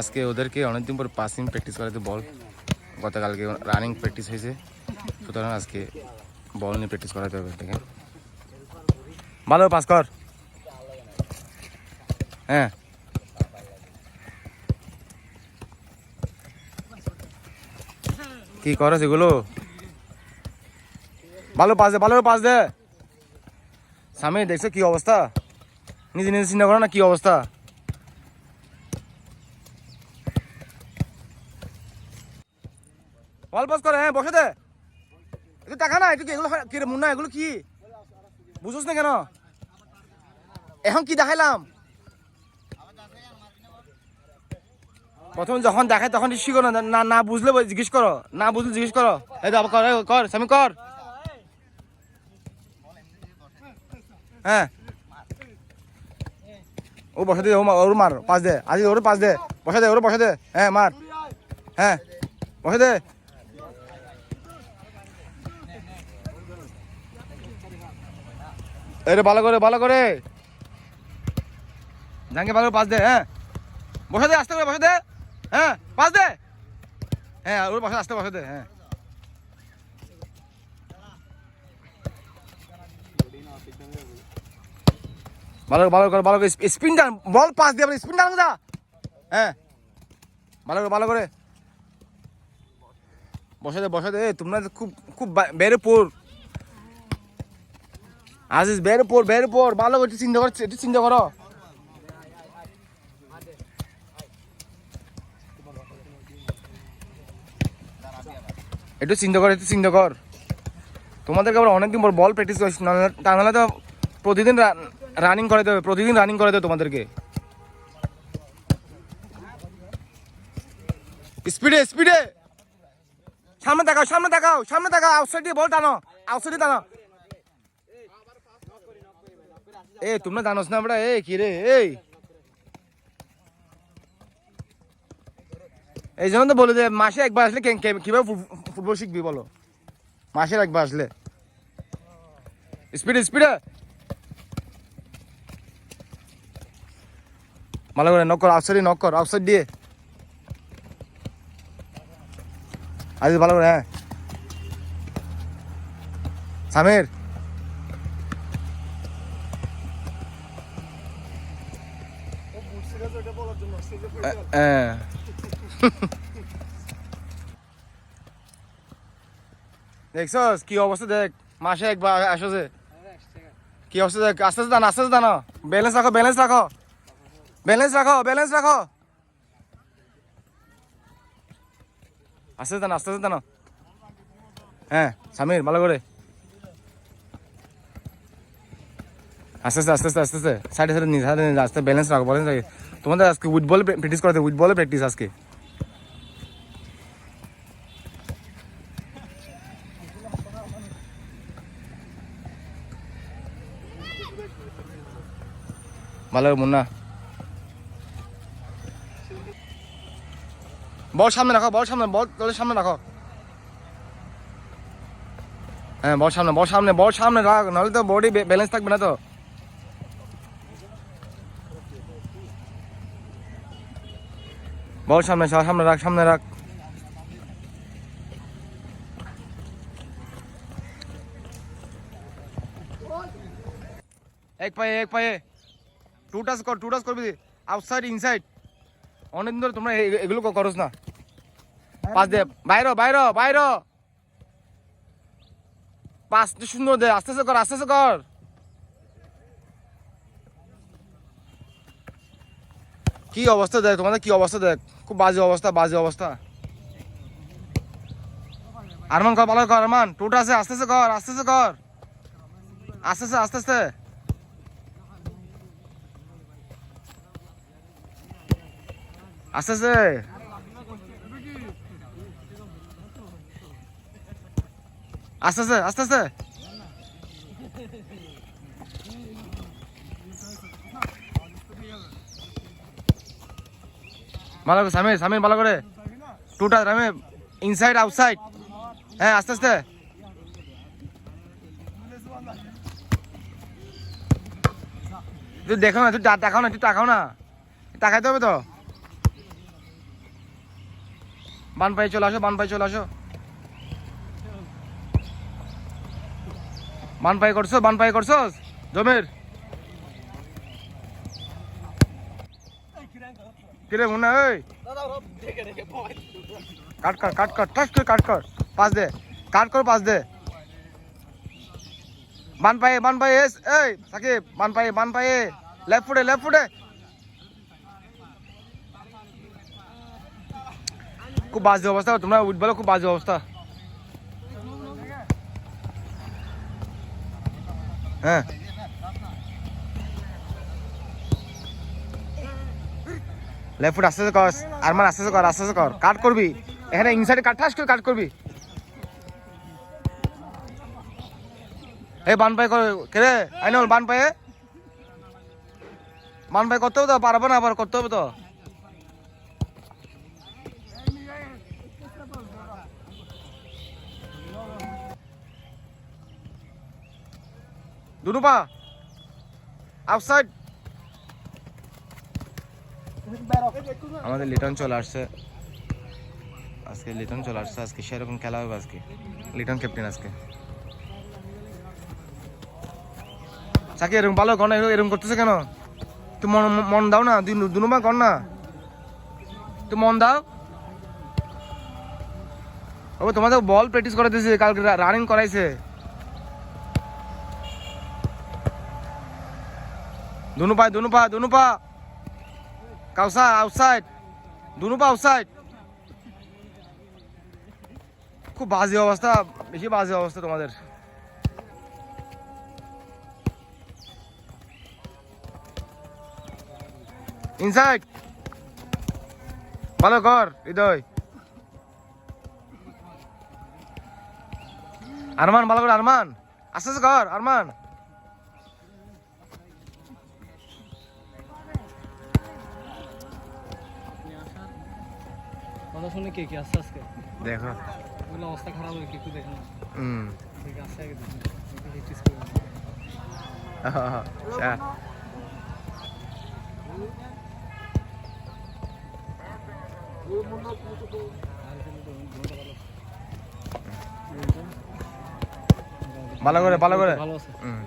আজকে ওদেরকে অনেকদিন পর পাসিং প্র্যাকটিস করাতে বল গতকালকে রানিং প্র্যাকটিস হয়েছে। সুতরাং আজকে বল নিয়ে প্র্যাকটিস করাতে হবে এটাকে ভালো পাস কর। হ্যাঁ। কি করো সেগুলো ভালো পাস দে, ভালো পাস দে। সামনে দেখছ কি অবস্থা? নিজে নিজে চিন্তা করো না কি অবস্থা? বল পাস করে হ্যাঁ বসে দে। একটু টাকা না, একটু কি, এগুলো কি রে মুন্না, এগুলো কি? বুঝোস না কেন? এখন কি দেখাইলাম? প্রথম যখন দেখায় তখন শিখো না না না বুঝলে জিজ্ঞেস করো। না বুঝলে জিজ্ঞেস করো। এই তো কর কর স্বামী কর। হ্যাঁ। ও বসে দে ওর মার, পাস দে। আজ ওর পাস দে। বসে দে, ওর বসে দে। হ্যাঁ মার। হ্যাঁ। বসে দে। এরে ভালো করে ভালো করে। জাঙ্গে ভালো করে দে হ্যাঁ? বসে দে, আস্তে করে বসে দে হ্যাঁ? পাস দে। হ্যাঁ ওর বসে আস্তে বসে দে হ্যাঁ। ভালো ভালো করে ভালো করে স্পিন টান বল পাস দিয়ে স্পিন টান যা। হ্যাঁ? ভালো করে ভালো করে। বসে দে বসে দে তোমরা খুব খুব বেড়ে পড়। আজিজ বেড়ে পড় বের পড় ভালো করে চিন্তা কর একটু চিন্তা করো। একটু চিন্তা কর, একটু চিন্তা কর। তোমাদেরকে আবার অনেকদিন পর বল প্র্যাকটিস নাহলে- তা নাহলে তো প্রতিদিন রানিং করে দেবে প্রতিদিন রানিং করে দেবে তোমাদেরকে। স্পিডে স্পিডে সামনে তাকাও সামনে তাকাও সামনে তাকাও। আউটসাইড দিয়ে বল টানো আউটসাইড দিয়ে টানো। এ, তোমরা জানোস না আমরা এই কি রে, এই। এই জন্য তো বলে যে মাসে একবার আসলে কীভাবে ফুটবল শিখবি বলো? মাসের একবার আসলে। স্পিডে স্পিডে ভালো করে নক কর আউটসাইডে নক আউটসাইড দিয়ে। আজ ভালো করে হ্যাঁ। সামির। হ্যাঁ দেখছস? কি অবস্থা দেখ? মাসে একবার আসছে কি অবস্থা দেখ? আস্তে আস্তে দানো আস্তে আস্তে দানো ব্যালেন্স রাখো ব্যালেন্স রাখো। ব্যালেন্স রাখো ব্যালেন্স রাখো। আস্তে দানো আস্তে আস্তে দানো হ্যাঁ সামির, ভালো করে। আস্তে আস্তে আস্তে আস্তে আস্তে আস্তে। সাইডে সাইডে নিয়ে সাইডে আস্তে ব্যালেন্স রাখো ব্যালেন্স রাখো। তোমাদের আজকে উইথ বলে প্র্যাকটিস করাতে উইথ বলে প্র্যাকটিস আজকে? ভালো মুন্না? বল সামনে রাখো, বল সামনে, বল, তোদের সামনে রাখো। হ্যাঁ বল সামনে বল সামনে বল সামনে রাখ, নাহলে তো বডি ব্যালেন্স থাকবে না তো। বল সামনে সা- সামনে রাখ সামনে রাখ। এক পায়ে এক পায়ে। টু টাচ কর টু টাচ করবি। আউটসাইড ইনসাইড অনেকদিন ধরে তোমরা এগুলো ক- করোস না। পাস দে। বাইর বাইর বাইর। পাস সুন্দর দে। আস্তে আস্তে কর, আস্তে আস্তে কর। কি অবস্থা দেখ, তোমাদের কি অবস্থা দেখ? খুব বাজে অবস্থা বাজে অবস্থা। আরমান কর ভালো কর, আরমান। টুটা আছে আস্তে আস্তে কর আস্তে আস্তে কর। আস্তে আস্তে আস্তে আস্তে আস্তে আস্তে আস্তে আস্তে আস্তে আস্তে ভালো করে, সামির সামির ভালো করে। টুটা রামে ইনসাইড আউটসাইড হ্যাঁ আস্তে আস্তে। তুই দেখো না, তুই দেখাও না, তুই তাকাও না। তাকাইতে হবে তো। বান পায়ে চলে আসো, বান পায়ে চলে আসো। বান পায়ে করছ, বান পায়ে করছ? জমির? কিরে মুন্না ওই কাট কর কাট কর টাস করে কাট কর, পাস দে, কাট কর, পাস দে। বান পায়ে বান পায়ে, এস, এই, সাকিব, বান পায়ে বান পায়ে লেফট ফুটে লেফট ফুটে খুব বাজে অবস্থা, তোমরা উঠ বলো খুব বাজে অবস্থা। হ্যাঁ। লেফট ফুট আস্তে আস্তে কর। আরমান আস্তে কর আস্তে কর। কাট করবি। এখানে ইনসাইডে কাট ঠাস করে কাট করবি। এই বান পায়ে কর আইনল বান পায়ে বান পায়ে করতে হবে তো, পারব না আবার, করতে হবে তো। দুনু পা। আউটসাইড আমাদের লিটন চলে আসছে। আজকে লিটন চলে আসছে, আজকে সেরকম খেলা হবে আজকে। লিটন ক্যাপ্টেন আজকে। চাকি এরকম ভালো কর না এরকম- করতেছে কেন? তুই মন মন দাও না দুই দুনুমা কর না? তুই মন দাও। ও, তোমাদের বল প্র্যাকটিস করে দিয়েছে, কালকে রানিং করাইছে। দুনু পা দুনু পা দুনু পা কাউসা আউটসাইড দুনু পা আউটসাইড খুব বাজে অবস্থা, বেশি বাজে অবস্থা তোমাদের। ইনসাইড ভালো কর হৃদয়। আরমান, ভালো করে আরমান। আস্তে আস্তে কর আরমান। কথা শুনে কে কে আসছে আজকে? দেখো। ওগুলো অবস্থা খারাপ হয়ে কি একটু দেখুন হুম। ঠিক আছে আগে প্র্যাকটিস আচ্ছা। ভালো করে ভালো করে। ভালো আছে। হুম।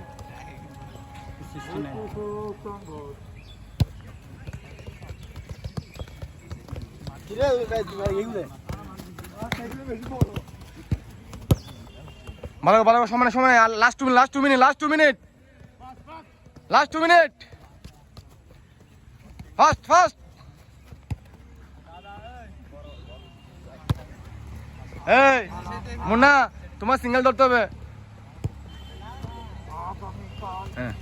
ভালো ভালো করে সমানে সমানে last two last two minute last two minute last two minute fast fast এই, মুন্না, তোমার সিঙ্গেল ধরতে হবে। হ্যাঁ।